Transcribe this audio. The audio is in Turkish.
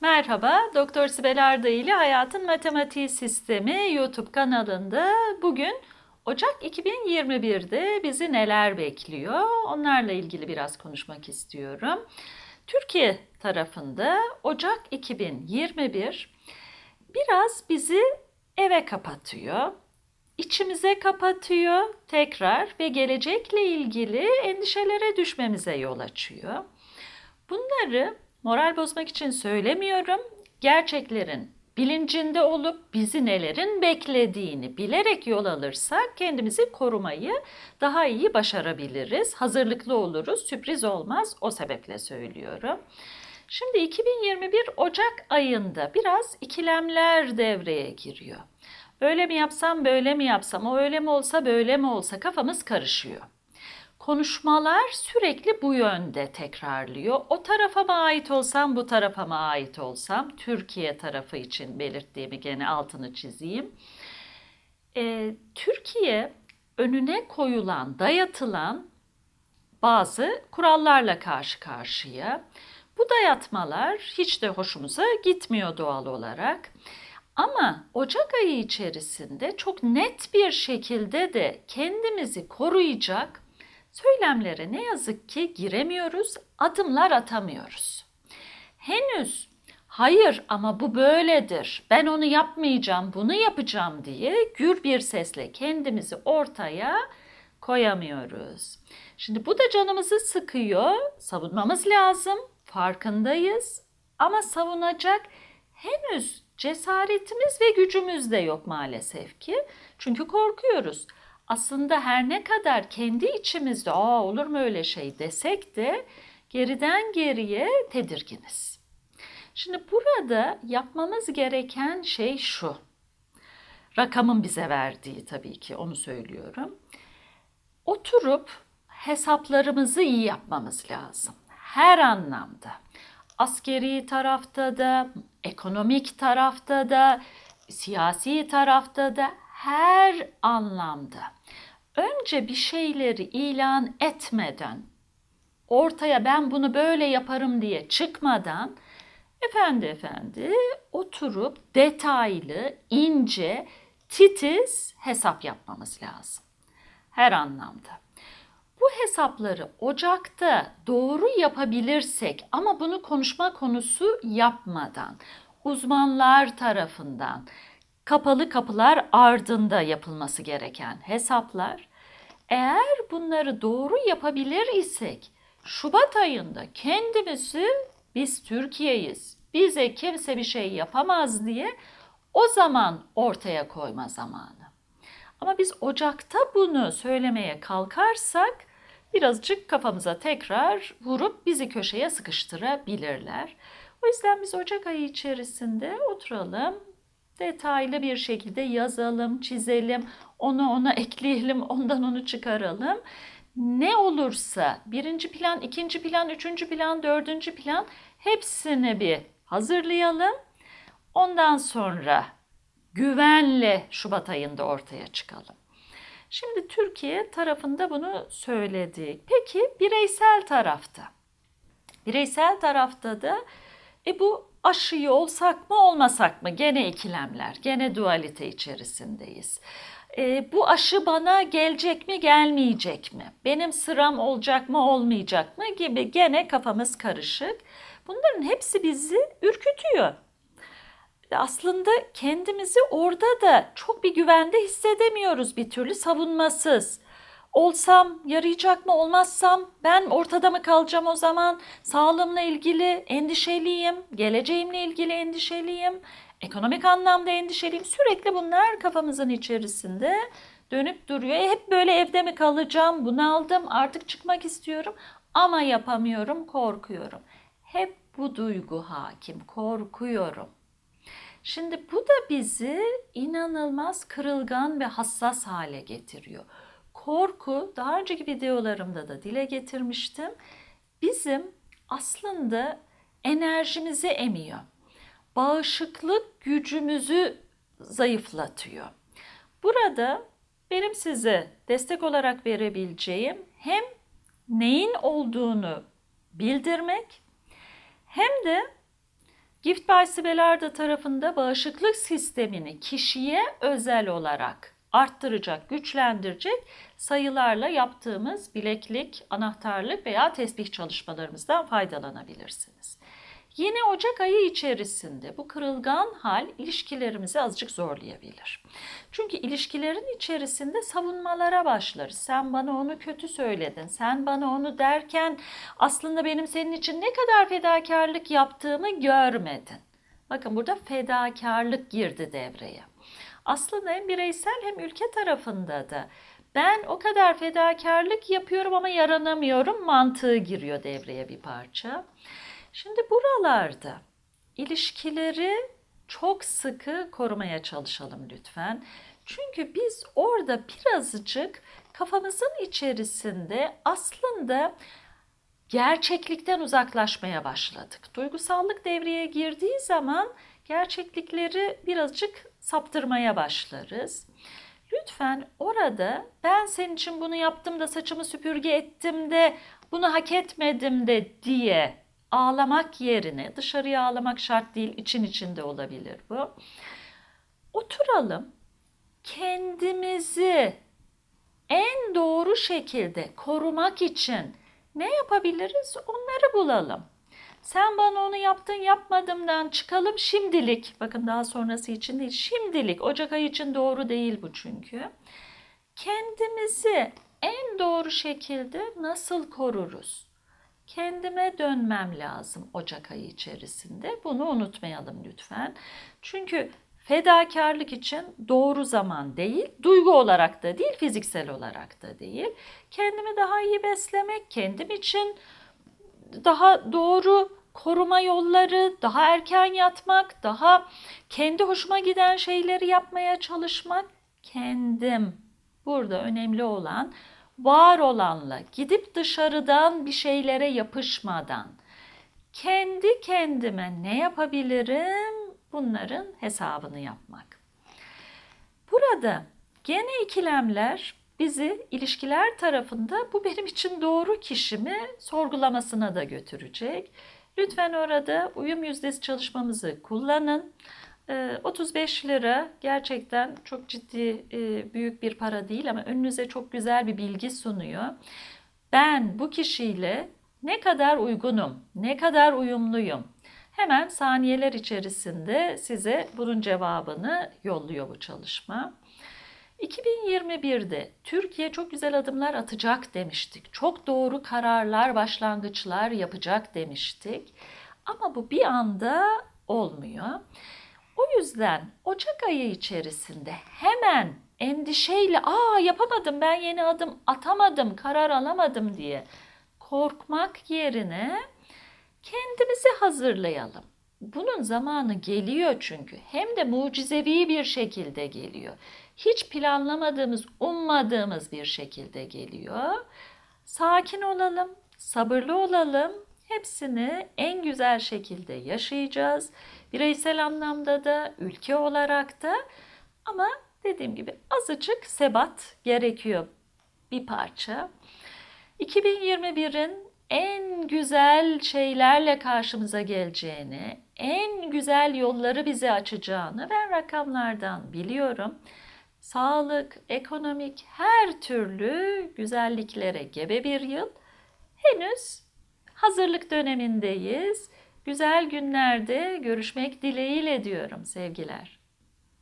Merhaba, Doktor Sibel Arda ile Hayatın Matematiği Sistemi YouTube kanalında bugün Ocak 2021'de bizi neler bekliyor? Onlarla ilgili biraz konuşmak istiyorum. Türkiye tarafında Ocak 2021 biraz bizi eve kapatıyor. içimize kapatıyor tekrar ve gelecekle ilgili endişelere düşmemize yol açıyor. Bunları moral bozmak için söylemiyorum. Gerçeklerin bilincinde olup bizi nelerin beklediğini bilerek yol alırsak kendimizi korumayı daha iyi başarabiliriz. Hazırlıklı oluruz, sürpriz olmaz. O sebeple söylüyorum. Şimdi 2021 Ocak ayında biraz ikilemler devreye giriyor. Öyle mi yapsam, böyle mi yapsam, o öyle mi olsa, böyle mi olsa kafamız karışıyor konuşmalar sürekli bu yönde tekrarlıyor. O tarafa mı ait olsam, bu tarafa mı ait olsam, Türkiye tarafı için belirttiğimi gene altını çizeyim. Ee, Türkiye önüne koyulan, dayatılan bazı kurallarla karşı karşıya. Bu dayatmalar hiç de hoşumuza gitmiyor doğal olarak. Ama Ocak ayı içerisinde çok net bir şekilde de kendimizi koruyacak söylemlere ne yazık ki giremiyoruz, adımlar atamıyoruz. Henüz hayır ama bu böyledir, ben onu yapmayacağım, bunu yapacağım diye gür bir sesle kendimizi ortaya koyamıyoruz. Şimdi bu da canımızı sıkıyor, savunmamız lazım, farkındayız ama savunacak henüz cesaretimiz ve gücümüz de yok maalesef ki. Çünkü korkuyoruz aslında her ne kadar kendi içimizde aa olur mu öyle şey desek de geriden geriye tedirginiz. Şimdi burada yapmamız gereken şey şu. Rakamın bize verdiği tabii ki onu söylüyorum. Oturup hesaplarımızı iyi yapmamız lazım. Her anlamda. Askeri tarafta da, ekonomik tarafta da, siyasi tarafta da her anlamda önce bir şeyleri ilan etmeden ortaya ben bunu böyle yaparım diye çıkmadan efendi efendi oturup detaylı, ince, titiz hesap yapmamız lazım. Her anlamda. Bu hesapları Ocak'ta doğru yapabilirsek ama bunu konuşma konusu yapmadan uzmanlar tarafından kapalı kapılar ardında yapılması gereken hesaplar. Eğer bunları doğru yapabilir isek Şubat ayında kendimizi biz Türkiye'yiz, bize kimse bir şey yapamaz diye o zaman ortaya koyma zamanı. Ama biz Ocak'ta bunu söylemeye kalkarsak birazcık kafamıza tekrar vurup bizi köşeye sıkıştırabilirler. O yüzden biz Ocak ayı içerisinde oturalım, detaylı bir şekilde yazalım, çizelim, onu ona ekleyelim, ondan onu çıkaralım. Ne olursa birinci plan, ikinci plan, üçüncü plan, dördüncü plan hepsini bir hazırlayalım. Ondan sonra güvenle Şubat ayında ortaya çıkalım. Şimdi Türkiye tarafında bunu söyledik. Peki bireysel tarafta? Bireysel tarafta da e bu aşıyı olsak mı olmasak mı? Gene ikilemler, gene dualite içerisindeyiz. E, bu aşı bana gelecek mi gelmeyecek mi? Benim sıram olacak mı olmayacak mı gibi gene kafamız karışık. Bunların hepsi bizi ürkütüyor. Aslında kendimizi orada da çok bir güvende hissedemiyoruz bir türlü savunmasız olsam yarayacak mı olmazsam ben ortada mı kalacağım o zaman sağlığımla ilgili endişeliyim, geleceğimle ilgili endişeliyim, ekonomik anlamda endişeliyim. Sürekli bunlar kafamızın içerisinde dönüp duruyor. E hep böyle evde mi kalacağım? Bunaldım. Artık çıkmak istiyorum ama yapamıyorum, korkuyorum. Hep bu duygu hakim. Korkuyorum. Şimdi bu da bizi inanılmaz kırılgan ve hassas hale getiriyor korku daha önceki videolarımda da dile getirmiştim. Bizim aslında enerjimizi emiyor. Bağışıklık gücümüzü zayıflatıyor. Burada benim size destek olarak verebileceğim hem neyin olduğunu bildirmek hem de Gift by Sibelarda tarafında bağışıklık sistemini kişiye özel olarak arttıracak, güçlendirecek sayılarla yaptığımız bileklik, anahtarlık veya tesbih çalışmalarımızdan faydalanabilirsiniz. Yine Ocak ayı içerisinde bu kırılgan hal ilişkilerimizi azıcık zorlayabilir. Çünkü ilişkilerin içerisinde savunmalara başlarız. Sen bana onu kötü söyledin, sen bana onu derken aslında benim senin için ne kadar fedakarlık yaptığımı görmedin. Bakın burada fedakarlık girdi devreye. Aslında hem bireysel hem ülke tarafında da ben o kadar fedakarlık yapıyorum ama yaranamıyorum mantığı giriyor devreye bir parça. Şimdi buralarda ilişkileri çok sıkı korumaya çalışalım lütfen. Çünkü biz orada birazcık kafamızın içerisinde aslında gerçeklikten uzaklaşmaya başladık. Duygusallık devreye girdiği zaman gerçeklikleri birazcık saptırmaya başlarız. Lütfen orada ben senin için bunu yaptım da saçımı süpürge ettim de bunu hak etmedim de diye ağlamak yerine dışarıya ağlamak şart değil için içinde olabilir bu. Oturalım kendimizi en doğru şekilde korumak için ne yapabiliriz onları bulalım. Sen bana onu yaptın yapmadımdan çıkalım şimdilik. Bakın daha sonrası için değil. Şimdilik. Ocak ayı için doğru değil bu çünkü. Kendimizi en doğru şekilde nasıl koruruz? Kendime dönmem lazım Ocak ayı içerisinde. Bunu unutmayalım lütfen. Çünkü fedakarlık için doğru zaman değil, duygu olarak da değil, fiziksel olarak da değil. Kendimi daha iyi beslemek, kendim için daha doğru koruma yolları, daha erken yatmak, daha kendi hoşuma giden şeyleri yapmaya çalışmak kendim. Burada önemli olan var olanla gidip dışarıdan bir şeylere yapışmadan kendi kendime ne yapabilirim? Bunların hesabını yapmak. Burada gene ikilemler bizi ilişkiler tarafında bu benim için doğru kişimi sorgulamasına da götürecek. Lütfen orada uyum yüzdesi çalışmamızı kullanın. 35 ee, lira gerçekten çok ciddi e, büyük bir para değil ama önünüze çok güzel bir bilgi sunuyor. Ben bu kişiyle ne kadar uygunum, ne kadar uyumluyum? Hemen saniyeler içerisinde size bunun cevabını yolluyor bu çalışma. 2021'de Türkiye çok güzel adımlar atacak demiştik. Çok doğru kararlar, başlangıçlar yapacak demiştik. Ama bu bir anda olmuyor. O yüzden Ocak ayı içerisinde hemen endişeyle aa yapamadım ben yeni adım atamadım, karar alamadım diye korkmak yerine kendimizi hazırlayalım. Bunun zamanı geliyor çünkü. Hem de mucizevi bir şekilde geliyor. Hiç planlamadığımız, ummadığımız bir şekilde geliyor. Sakin olalım, sabırlı olalım. Hepsini en güzel şekilde yaşayacağız. Bireysel anlamda da, ülke olarak da. Ama dediğim gibi azıcık sebat gerekiyor bir parça. 2021'in en güzel şeylerle karşımıza geleceğini, en güzel yolları bize açacağını ben rakamlardan biliyorum. Sağlık, ekonomik her türlü güzelliklere gebe bir yıl. Henüz hazırlık dönemindeyiz. Güzel günlerde görüşmek dileğiyle diyorum sevgiler.